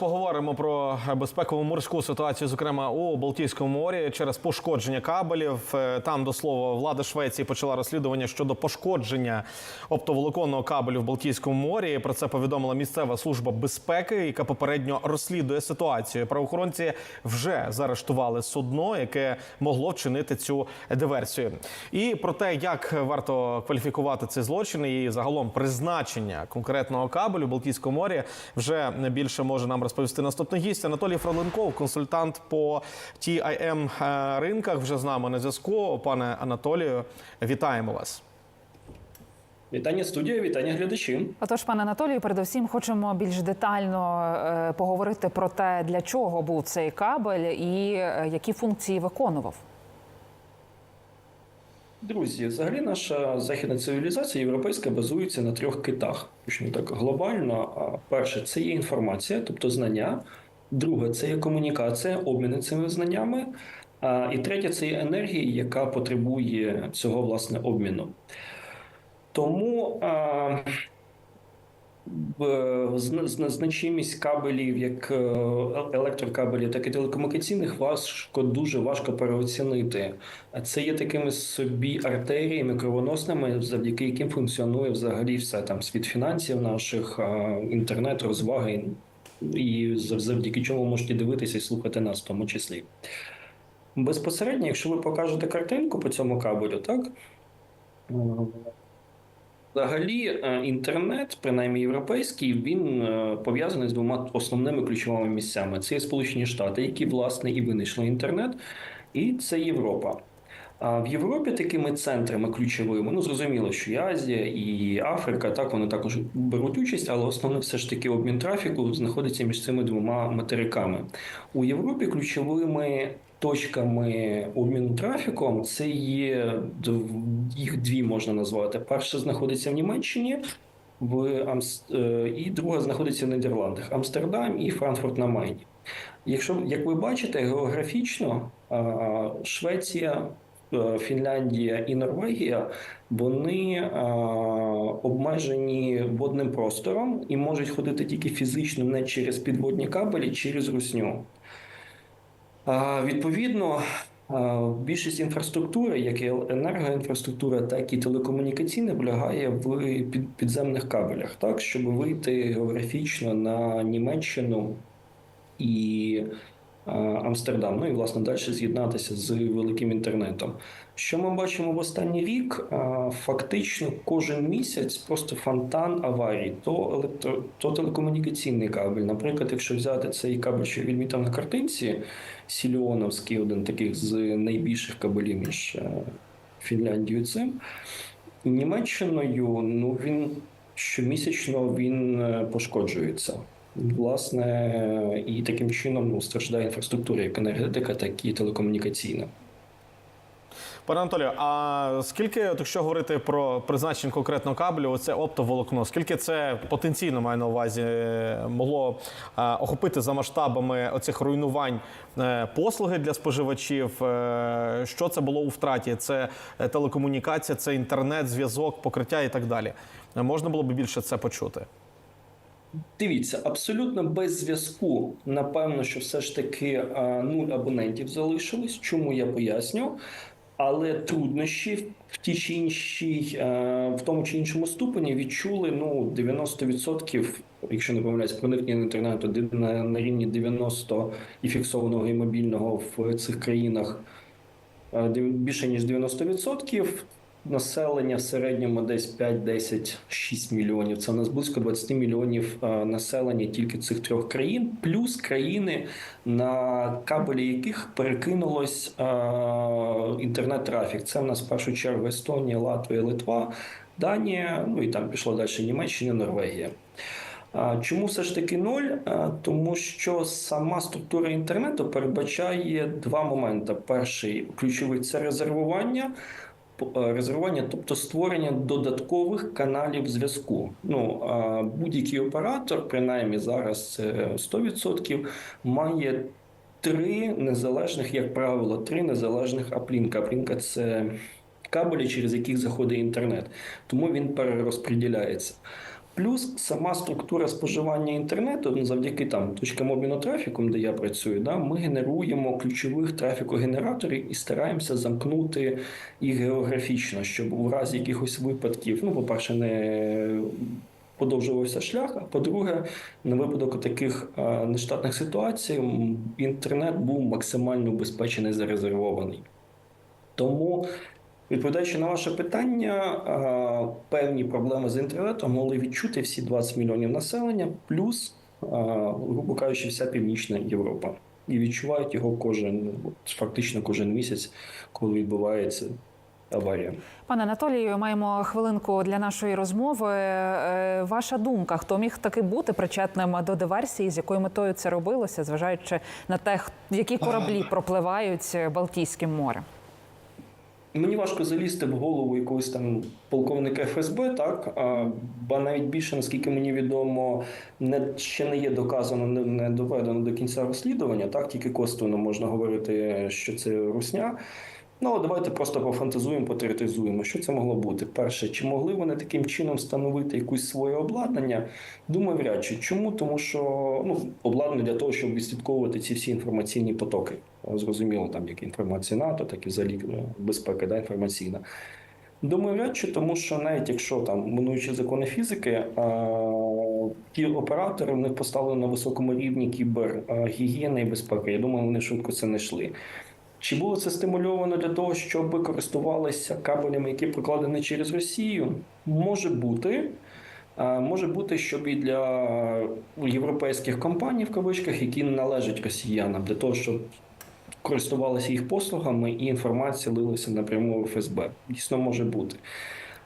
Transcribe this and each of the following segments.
поговоримо про безпекову морську ситуацію, зокрема у Балтійському морі, через пошкодження кабелів. Е, Там до слова влада Швеції почала розслідування щодо пошкодження оптоволоконного кабелю в Балтійському морі. Про це повідомила місцева служба безпеки, яка попередньо розслідує ситуацію. Правоохоронці вже заарештували судно, яке могло вчинити цю диверсію. І про те, як варто кваліфікувати цей злочин і загалом призначення конкретного кабелю в Балтійському морі, вже більше може нам розповісти наступний гість Анатолій Фроленков, консультант по TIM е, ринках. Вже з нами на зв'язку. Пане Анатолію, вітаємо вас. Вітання студія, вітання глядачі. Отож, пане Анатолію, передусім хочемо більш детально е, поговорити про те, для чого був цей кабель і е, які функції виконував. Друзі, взагалі наша західна цивілізація європейська базується на трьох китах. Почну так глобально. Перше це є інформація, тобто знання. Друге це є комунікація, обміни цими знаннями. І третє це є енергія, яка потребує цього власне обміну. Тому значимість кабелів, як е, електрокабелів, так і телекомунікаційних, важко дуже важко переоцінити. Це є такими собі артеріями кровоносними, завдяки яким функціонує взагалі все там світ фінансів наших, інтернет, розваги, і завдяки чому можете дивитися і слухати нас в тому числі. Безпосередньо, якщо ви покажете картинку по цьому кабелю, так? Взагалі, е, інтернет, принаймні європейський, він е, пов'язаний з двома основними ключовими місцями: це Сполучені Штати, які власне і винайшли інтернет, і це Європа. А в Європі такими центрами ключовими, ну зрозуміло, що і Азія, і Африка, так вони також беруть участь, але основне все ж таки обмін трафіку знаходиться між цими двома материками. У Європі ключовими точками обміну трафіком це є їх дві можна назвати. Перша знаходиться в Німеччині, в Амс... е, і друга знаходиться в Нідерландах Амстердам і Франкфурт на Майні. Якщо як ви бачите, географічно Швеція, Фінляндія і Норвегія вони а, обмежені водним простором і можуть ходити тільки фізично, не через підводні кабелі, через русню. Відповідно, а, більшість інфраструктури, як і енергоінфраструктура, так і телекомунікаційна, полягає в під- підземних кабелях, так щоб вийти географічно на Німеччину і Амстердам. Ну і власне далі з'єднатися з великим інтернетом. Що ми бачимо в останній рік? Фактично кожен місяць просто фонтан аварій, то електро, то телекомунікаційний кабель. Наприклад, якщо взяти цей кабель, що відмітив на картинці, Сіліоновський, один таких з найбільших кабелів між е, Фінляндією цим. Німеччиною, ну він щомісячно він е, пошкоджується. Власне, і таким чином страждає інфраструктура, як енергетика, так і телекомунікаційна. Пане Анатолію, а скільки, якщо говорити про призначення конкретного кабелю, оце оптоволокно, скільки це потенційно маю на увазі е, могло е, охопити за масштабами оцих руйнувань е, послуги для споживачів? Що це було у втраті? Це телекомунікація, це інтернет, зв'язок, покриття і так далі. Можна було б більше це почути? Дивіться, абсолютно без зв'язку. Напевно, що все ж таки нуль абонентів залишилось. Чому я поясню? Але труднощі в тій чи іншій, е, в тому чи іншому ступені відчули ну 90%, якщо не помиляюсь, проникнення інтернету на, на рівні 90 і фіксованого і мобільного в цих країнах е, більше ніж 90%. Населення в середньому десь 5, 10, 6 мільйонів. Це у нас близько 20 мільйонів е, населення тільки цих трьох країн, плюс країни, на кабелі яких перекинулось е, інтернет-трафік. Це в нас в першу чергу Естонія, Латвія, Литва, Данія, ну і там пішло далі Німеччина, Норвегія. Чому все ж таки ноль? Тому що сама структура інтернету передбачає два моменти: перший ключовий це резервування. Е, Резервування, тобто створення додаткових каналів зв'язку. Ну будь-який оператор, принаймні зараз це 100%, має три незалежних, як правило, три незалежних аплінка. Аплінка це кабелі, через яких заходить інтернет, тому він перерозподіляється. Плюс сама структура споживання інтернету, ну, завдяки там точкам обміну трафіком, де я працюю, да, ми генеруємо ключових трафікогенераторів і стараємося замкнути їх географічно, щоб у разі якихось випадків, ну, по-перше, не подовжувався шлях. А по-друге, на випадок таких нештатних ситуацій інтернет був максимально убезпечений зарезервований. Тому, відповідаючи на ваше питання, певні проблеми з інтернетом могли відчути всі 20 мільйонів населення, плюс, грубо кажучи, вся північна Європа. І відчувають його кожен, фактично кожен місяць, коли відбувається аварія. Пане Анатолію, маємо хвилинку для нашої розмови. Е, Ваша думка, хто міг таки бути причетним до диверсії, з якою метою це робилося, зважаючи на те, які кораблі пропливають Балтійським морем? Мені важко залізти в голову якогось там полковника ФСБ, так а, ба навіть більше, наскільки мені відомо, не ще не є доказано, не, не доведено до кінця розслідування. Так тільки косвенно можна говорити, що це русня. Ну, давайте просто пофантазуємо, потеоретизуємо. Що це могло бути? Перше, чи могли вони таким чином встановити якусь своє обладнання? Думаю, вряд чи. Чому? Тому що ну, обладнання для того, щоб відслідковувати ці всі інформаційні потоки. Зрозуміло, там як інформація НАТО, так і взагалі ну, безпека да, інформаційна. Думаю, вряд чи, тому що навіть якщо там минуючи закони фізики, а, ті оператори в них поставлені на високому рівні кібергігієни і безпеки. Я думаю, вони швидко це не йшли. Чи було це стимульовано для того, щоб користувалися кабелями, які прокладені через Росію? Може бути. Може бути, щоб і для європейських компаній, в кавичках, які належать росіянам, для того, щоб користувалися їх послугами і інформація лилася напряму в ФСБ. Дійсно може бути.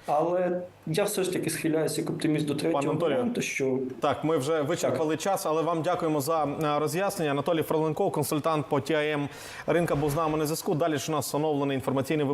Але я все ж таки схиляюся як оптиміст до третього Анатолій варіанту, що Так, ми вже вичерпали час, але вам дякуємо за е, роз'яснення. Анатолій Фроленков, консультант по ТІАМ ринка, був з нами на зв'язку. Далі ж у нас оновлений інформаційний